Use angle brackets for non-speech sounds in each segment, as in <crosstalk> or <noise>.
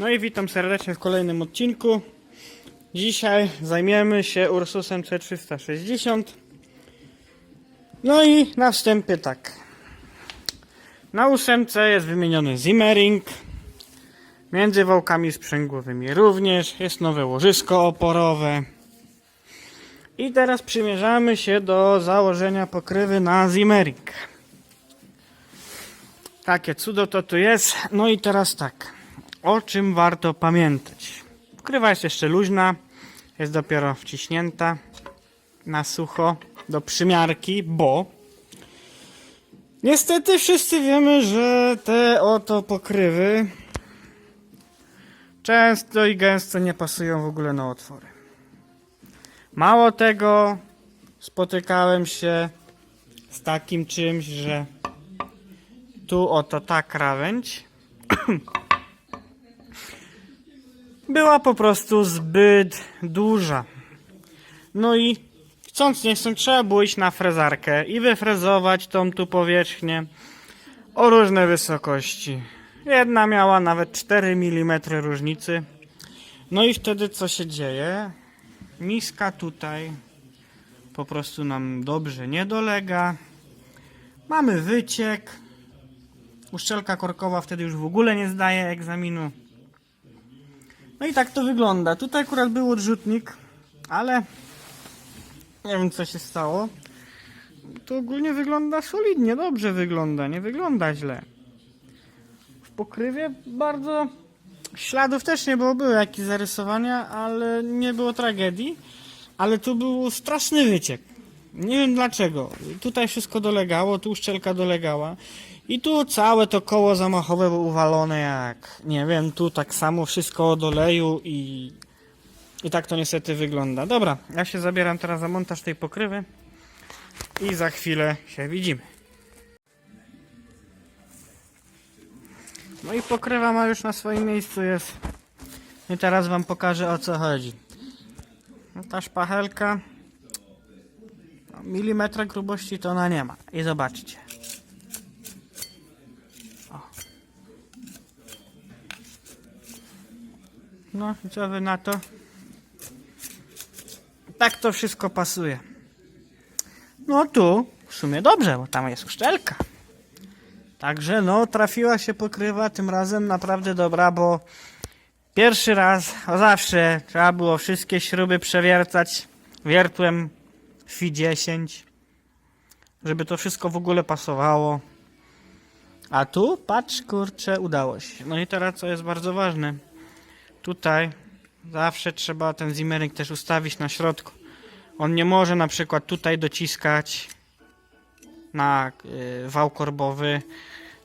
No i witam serdecznie w kolejnym odcinku. Dzisiaj zajmiemy się Ursusem C360. No i na wstępie tak. Na ósemce jest wymieniony Zimmering. Między wałkami sprzęgłowymi również jest nowe łożysko oporowe. I teraz przymierzamy się do założenia pokrywy na Zimmering. Takie cudo to tu jest. No i teraz tak. O czym warto pamiętać? Pokrywa jest jeszcze luźna. Jest dopiero wciśnięta na sucho do przymiarki, bo niestety wszyscy wiemy, że te oto pokrywy często i gęsto nie pasują w ogóle na otwory. Mało tego, spotykałem się z takim czymś, że tu oto ta krawędź <clears throat> była po prostu zbyt duża. No i chcąc nie chcąc trzeba było iść na frezarkę i wyfrezować tą tu powierzchnię o różne wysokości. Jedna miała nawet 4 mm różnicy. No i wtedy co się dzieje? Miska tutaj po prostu nam dobrze nie dolega. Mamy wyciek. Uszczelka korkowa wtedy już w ogóle nie zdaje egzaminu. No i tak to wygląda. Tutaj akurat był odrzutnik, ale nie wiem co się stało. To ogólnie wygląda solidnie, dobrze wygląda, nie wygląda źle. W pokrywie bardzo śladów też nie było, były jakieś zarysowania, ale nie było tragedii. Ale tu był straszny wyciek. Nie wiem dlaczego. Tutaj wszystko dolegało, tu szczelka dolegała. I tu całe to koło zamachowe było uwalone jak, nie wiem, tu tak samo wszystko od oleju i, i tak to niestety wygląda. Dobra, ja się zabieram teraz za montaż tej pokrywy i za chwilę się widzimy. No i pokrywa ma już na swoim miejscu jest. I teraz wam pokażę o co chodzi. No ta szpachelka milimetra grubości to ona nie ma. I zobaczcie. No, i co wy na to? Tak to wszystko pasuje. No tu w sumie dobrze, bo tam jest uszczelka. Także no, trafiła się pokrywa tym razem naprawdę dobra, bo pierwszy raz, a zawsze trzeba było wszystkie śruby przewiercać wiertłem FI 10, żeby to wszystko w ogóle pasowało. A tu, patrz, kurczę, udało się. No i teraz co jest bardzo ważne tutaj zawsze trzeba ten zimmering też ustawić na środku. On nie może na przykład tutaj dociskać na y, wał korbowy.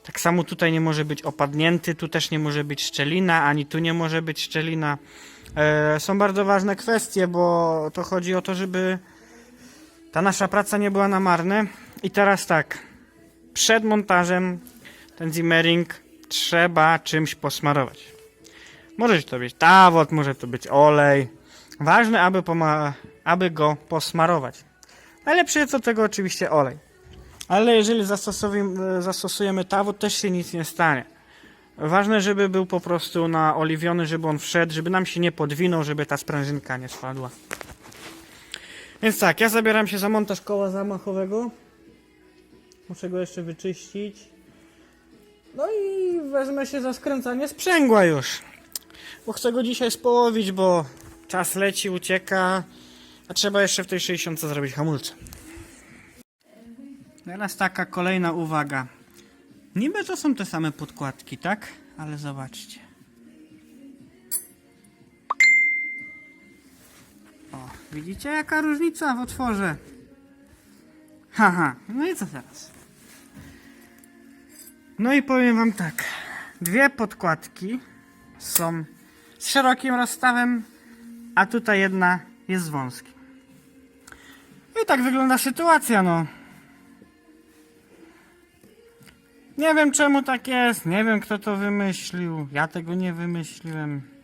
Tak samo tutaj nie może być opadnięty, tu też nie może być szczelina, ani tu nie może być szczelina. E, są bardzo ważne kwestie, bo to chodzi o to, żeby ta nasza praca nie była na marne. I teraz tak, przed montażem ten zimmering trzeba czymś posmarować. Może to być tawot, może to być olej. Ważne, aby, aby go posmarować. Najlepszy jest do tego oczywiście olej. Ale jeżeli zastosujemy tawot, też się nic nie stanie. Ważne, żeby był po prostu naoliwiony, żeby on wszedł, żeby nam się nie podwinął, żeby ta sprężynka nie spadła. Więc tak, ja zabieram się za montaż koła zamachowego. Muszę go jeszcze wyczyścić. No i wezmę się za skręcanie sprzęgła już. Bo chcę go dzisiaj społowić, bo czas leci, ucieka, a trzeba jeszcze w tej 60 zrobić hamulce. Teraz taka kolejna uwaga. Niby to są te same podkładki, tak? Ale zobaczcie. O, widzicie jaka różnica w otworze? Haha, no i co teraz? No i powiem wam tak. Dwie podkładki są z szerokim rozstawem, a tutaj jedna jest z wąskim. I tak wygląda sytuacja, no. Nie wiem czemu tak jest, nie wiem kto to wymyślił, ja tego nie wymyśliłem.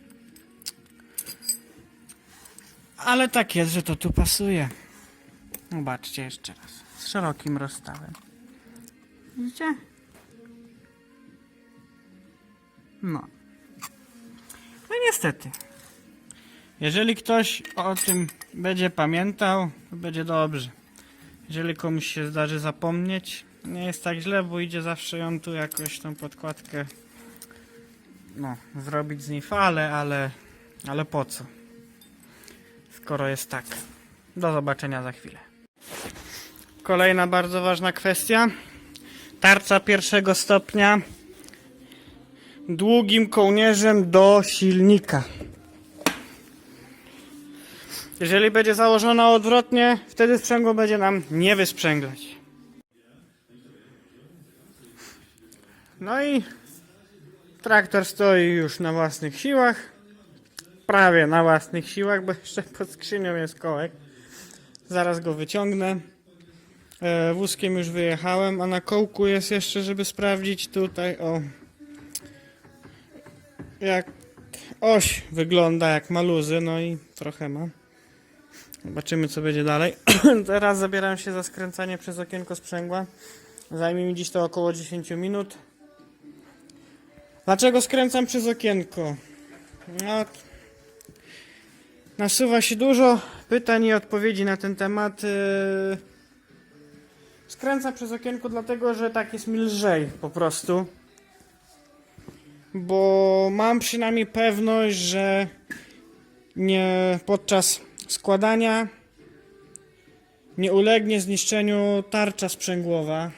Ale tak jest, że to tu pasuje. Zobaczcie jeszcze raz, z szerokim rozstawem. Widzicie? No. niestety. Jeżeli ktoś o tym będzie pamiętał, to będzie dobrze. Jeżeli komuś się zdarzy zapomnieć, nie jest tak źle, bo idzie zawsze ją tu jakoś tą podkładkę no, zrobić z niej falę, ale, ale po co? Skoro jest tak. Do zobaczenia za chwilę. Kolejna bardzo ważna kwestia. Tarca pierwszego stopnia długim kołnierzem do silnika. Jeżeli będzie założona odwrotnie, wtedy sprzęgło będzie nam nie wysprzęglać. No i traktor stoi już na własnych siłach. Prawie na własnych siłach, bo jeszcze pod skrzynią jest kołek. Zaraz go wyciągnę. E, wózkiem już wyjechałem, a na kołku jest jeszcze, żeby sprawdzić tutaj o jak oś wygląda, jak ma luzy, no i trochę ma. Zobaczymy co będzie dalej. <clears throat> Teraz zabieram się za skręcanie przez okienko sprzęgła. Zajmie mi dziś to około 10 minut. Dlaczego skręcam przez okienko? No, nasuwa się dużo pytań i odpowiedzi na ten temat. Yy, Skręcam przez okienko dlatego, że tak jest mi lżej po prostu. Bo mam przynajmniej pewność, że nie podczas składania nie ulegnie zniszczeniu tarcza sprzęgłowa.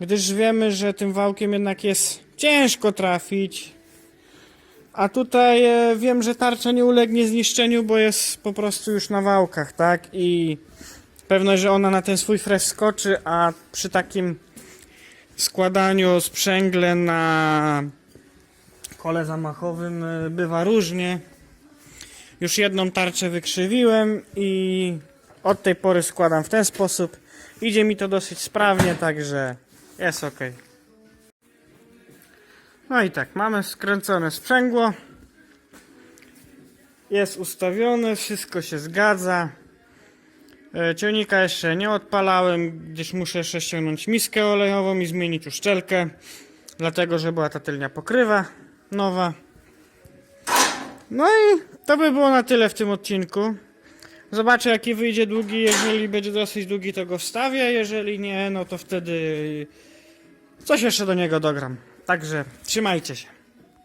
Gdyż wiemy, że tym wałkiem jednak jest ciężko trafić. A tutaj e, wiem, że tarcza nie ulegnie zniszczeniu, bo jest po prostu już na wałkach, tak? I pewność, że ona na ten swój fresh skoczy, a przy takim składaniu sprzęgle na kole zamachowym e, bywa różnie. Już jedną tarczę wykrzywiłem i od tej pory składam w ten sposób. Idzie mi to dosyć sprawnie, także jest ok. No i tak, mamy skręcone sprzęgło. Jest ustawione, wszystko się zgadza. E, Ciągnika jeszcze nie odpalałem, gdyż muszę jeszcze ściągnąć miskę olejową i zmienić uszczelkę. Dlatego, że była ta tylnia pokrywa nowa. No i to by było na tyle w tym odcinku. Zobaczę jaki wyjdzie długi. Jeżeli będzie dosyć długi, to go wstawię. Jeżeli nie, no to wtedy coś jeszcze do niego dogram. Także trzymajcie się.